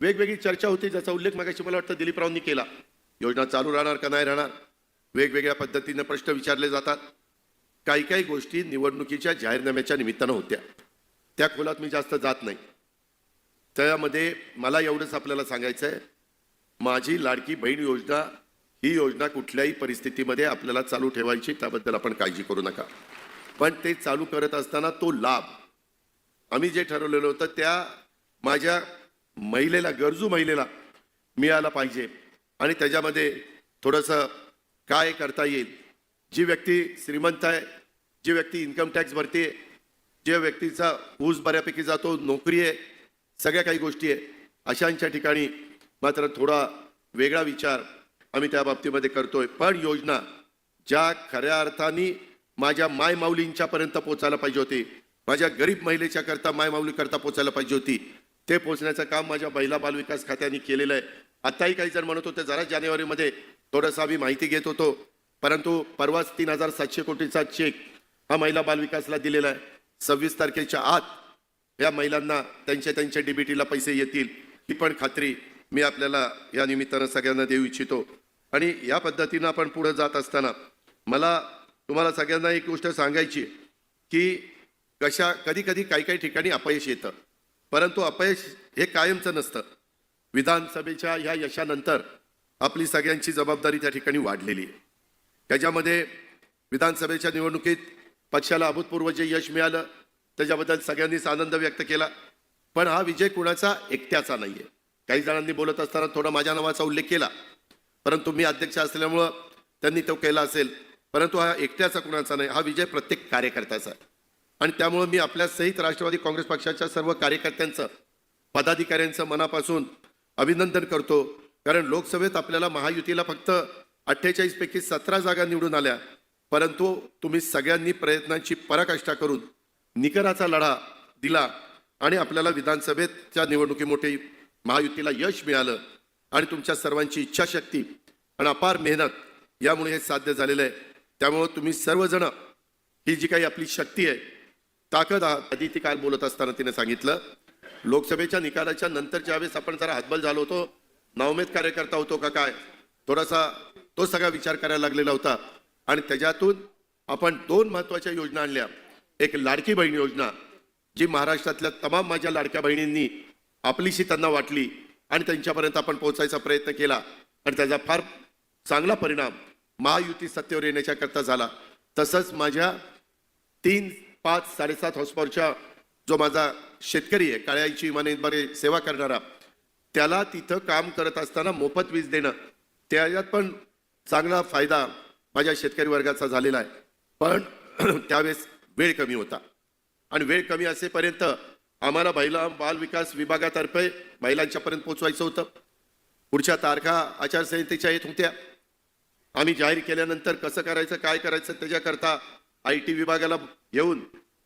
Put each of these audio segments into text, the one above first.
वेगवेगळी चर्चा होती ज्याचा उल्लेख मागाशी मला वाटतं दिलीपरावांनी केला. योजना चालू राहणार का नाही राहणार? वेगवेगळ्या पद्धतीने प्रश्न विचारले जातात. काही काही गोष्टी निवडणुकीच्या जाहीरनाम्याच्या निमित्तानं होत्या. त्या खोलात मी जास्त जात नाही. त्यामध्ये मला एवढंच आपल्याला सांगायचं आहे माझी लाडकी बहीण योजना ही योजना कुठल्याही परिस्थितीमध्ये आपल्याला चालू ठेवायची त्याबद्दल आपण काळजी करू नका. पण ते चालू करत असताना तो लाभ आम्ही जे ठरवलेलं होतं त्या माझ्या महिलेला गरजू महिलेला मिळाला पाहिजे. आणि त्याच्यामध्ये थोडंसं काय करता येईल? जी व्यक्ती श्रीमंत आहे जी व्यक्ती इन्कम टॅक्स भरते ज्या व्यक्तीचा ऊस बऱ्यापैकी जातो नोकरी आहे सगळ्या काही गोष्टी आहे अशांच्या ठिकाणी मात्र थोडा वेगळा विचार आम्ही त्या बाबतीमध्ये करतोय. पण योजना ज्या खऱ्या अर्थाने माझ्या मायमाऊलींच्यापर्यंत पोचायला पाहिजे होती माझ्या गरीब महिलेच्या करता मायमाऊलीकरता करता पोचायला पाहिजे होती ते पोचण्याचं काम माझ्या महिला बालविकास खात्याने केलेलं आहे. आत्ताही काही जण म्हणत होते जरा जानेवारीमध्ये थोडंसं आम्ही माहिती घेत होतो परंतु परवाच तीन हजार सातशे कोटीचा चेक हा महिला बालविकासला दिलेला आहे. सव्वीस तारखेच्या आत या महिलांना त्यांच्या त्यांच्या डीबीटीला पैसे येतील ही पण खात्री मी आपल्याला या निमित्तानं सगळ्यांना देऊ इच्छितो. आणि या पद्धतीनं आपण पुढे जात असताना मला तुम्हाला सगळ्यांना एक गोष्ट सांगायची की कशा कधी कधी काही काही ठिकाणी अपयश येतं. परंतु अपयश हे कायमचं नसतं. विधानसभेच्या ह्या यशानंतर आपली सगळ्यांची जबाबदारी त्या ठिकाणी वाढलेली आहे. त्याच्यामध्ये विधानसभेच्या निवडणुकीत पक्षाला अभूतपूर्व जे यश मिळालं त्याच्याबद्दल सगळ्यांनीच आनंद व्यक्त केला. पण हा विजय कुणाचा? एकट्याचा नाही आहे काही जणांनी बोलत असताना थोडा माझ्या नावाचा उल्लेख केला. परंतु मी अध्यक्ष असल्यामुळं त्यांनी तो केला असेल. परंतु हा एकट्याचा कुणाचा नाही हा विजय प्रत्येक कार्यकर्त्याचा आहे. आणि त्यामुळं मी आपल्या सहित राष्ट्रवादी काँग्रेस पक्षाच्या सर्व कार्यकर्त्यांचं पदाधिकाऱ्यांचं मनापासून अभिनंदन करतो. कारण लोकसभेत आपल्याला महायुतीला फक्त अठ्ठेचाळीसपैकी सतरा जागा निवडून आल्या. परंतु तुम्ही सगळ्यांनी प्रयत्नांची पराकाष्ठा करून निकराचा लढा दिला आणि आपल्याला विधानसभेच्या निवडणुकीमोठी महायुतीला यश मिळालं आणि तुमच्या सर्वांची इच्छाशक्ती आणि अपार मेहनत यामुळे हे साध्य झालेलं आहे. त्यामुळं तुम्ही सर्वजण ही जी काही आपली शक्ती आहे ताकद आधी ती काल बोलत असताना तिने सांगितलं लोकसभेच्या निकालाच्या नंतर ज्यावेळेस आपण जरा हातबल झालो होतो. नावमेद कार्यकर्ता होतो का काय? थोडासा तो सगळा विचार करायला लागलेला होता. आणि त्याच्यातून आपण दोन महत्त्वाच्या योजना आणल्या. एक लाडकी बहीण योजना जी महाराष्ट्रातल्या तमाम माझ्या लाडक्या बहिणींनी आपलीशी त्यांना वाटली आणि त्यांच्यापर्यंत आपण पोहोचायचा प्रयत्न केला. आणि त्याचा फार चांगला परिणाम महायुती सत्तेवर येण्याच्या झाला. तसंच माझ्या तीन पाच साडेसात हॉर्सपॉवरच्या जो माझा शेतकरी आहे काळ्याची इमानीद्वारे सेवा करणारा त्याला तिथं काम करत असताना मोफत वीज देणं त्याच्यात पण चांगला फायदा माझ्या शेतकरी वर्गाचा झालेला आहे. पण त्यावेळेस वेळ कमी होता. आणि वेळ कमी असेपर्यंत आम्हाला महिला बाल विकास विभागातर्फे महिलांच्यापर्यंत पोचवायचं होतं. पुढच्या तारखा आचारसंहितेच्या येत होत्या. आम्ही जाहीर केल्यानंतर कसं करायचं काय करायचं त्याच्याकरता आय टी विभागाला घेऊन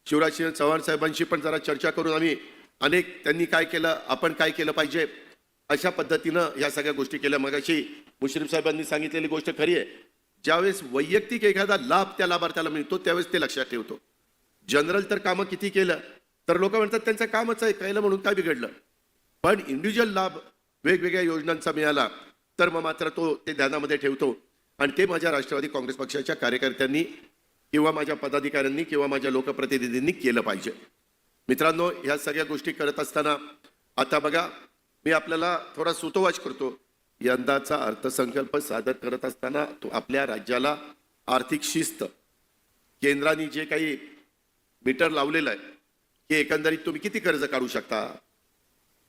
शिवराजसिंह चव्हाण साहेबांशी पण जरा चर्चा करून आम्ही अनेक त्यांनी काय केलं आपण काय केलं पाहिजे अशा पद्धतीनं या सगळ्या गोष्टी केल्या. मगाशी मुश्रीफ साहेबांनी सांगितलेली गोष्ट खरी आहे. ज्यावेळेस वैयक्तिक एखादा लाभ त्या लाभार्थ्याला मिळतो त्यावेळेस ते लक्षात ठेवतो. जनरल तर कामं किती केलं तर लोक म्हणतात त्यांचं कामच आहे केलं म्हणून काय बिघडलं? पण इंडिव्हिज्युअल लाभ वेगवेगळ्या योजनांचा मिळाला तर मग मात्र तो ते ध्यानामध्ये ठेवतो. आणि ते माझ्या राष्ट्रवादी काँग्रेस पक्षाच्या कार्यकर्त्यांनी किंवा माझ्या पदाधिकाऱ्यांनी किंवा माझ्या लोकप्रतिनिधींनी केलं पाहिजे. मित्रांनो ह्या सगळ्या गोष्टी करत असताना आता बघा मी आपल्याला थोडा सुतोवाच करतो. यंदाचा अर्थसंकल्प सादर करत असताना तो आपल्या राज्याला आर्थिक शिस्त केंद्राने जे काही मीटर लावलेलं आहे की एकंदरीत तुम्ही किती कर्ज काढू शकता?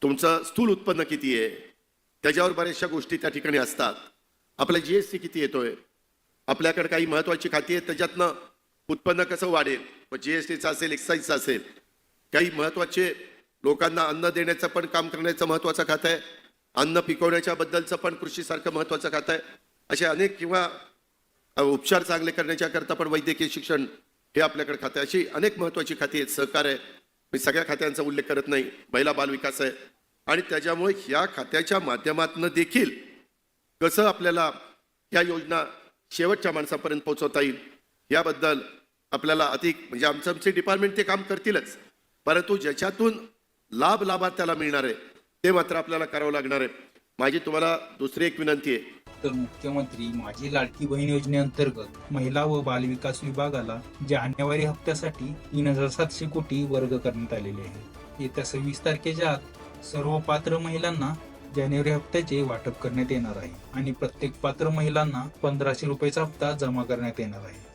तुमचं स्थूल उत्पन्न किती आहे? त्याच्यावर बऱ्याचशा गोष्टी त्या ठिकाणी असतात. आपला जी एस टी किती येतोय? आपल्याकडे काही महत्वाची खाती आहेत त्याच्यातनं उत्पन्न कसं वाढेल? मग जी एस टीचं असेल एक्साईजचं असेल. काही महत्त्वाचे लोकांना अन्न देण्याचं पण काम करण्याचं महत्त्वाचं खातं आहे. अन्न पिकवण्याच्या बद्दलचं पण कृषीसारखं महत्त्वाचं खातं आहे. असे अनेक किंवा उपचार चांगले करण्याच्याकरता पण वैद्यकीय शिक्षण हे आपल्याकडे खातं आहे. अशी अनेक महत्त्वाची खाती आहेत. सहकार आहे. मी सगळ्या खात्यांचा उल्लेख करत नाही. महिला बालविकास आहे. आणि त्याच्यामुळे ह्या खात्याच्या माध्यमातून देखील कसं आपल्याला ह्या योजना शेवटच्या माणसापर्यंत पोहोचवता येईल? याबद्दल आपल्याला अधिक म्हणजे आमचं आमचे डिपार्टमेंट ते काम करतीलच. परंतु ज्याच्यातून लाभ लाभार्थ्याला मिळणार आहे ते मात्र आपल्याला करावं लागणार आहे. माझी तुम्हाला दुसरी एक विनंती आहे. तर मुख्यमंत्री माझी लाडकी बहीण योजनेअंतर्गत महिला व बालविकास विभागाला जानेवारी हप्त्यासाठी तीन हजार सातशे कोटी वर्ग करण्यात आलेले आहे. येत्या सव्वीस तारखेच्या आत सर्व पात्र महिलांना जानेवारी हप्त्याचे वाटप करण्यात येणार आहे आणि प्रत्येक पात्र महिलांना पंधराशे रुपयाचा हप्ता जमा करण्यात येणार आहे.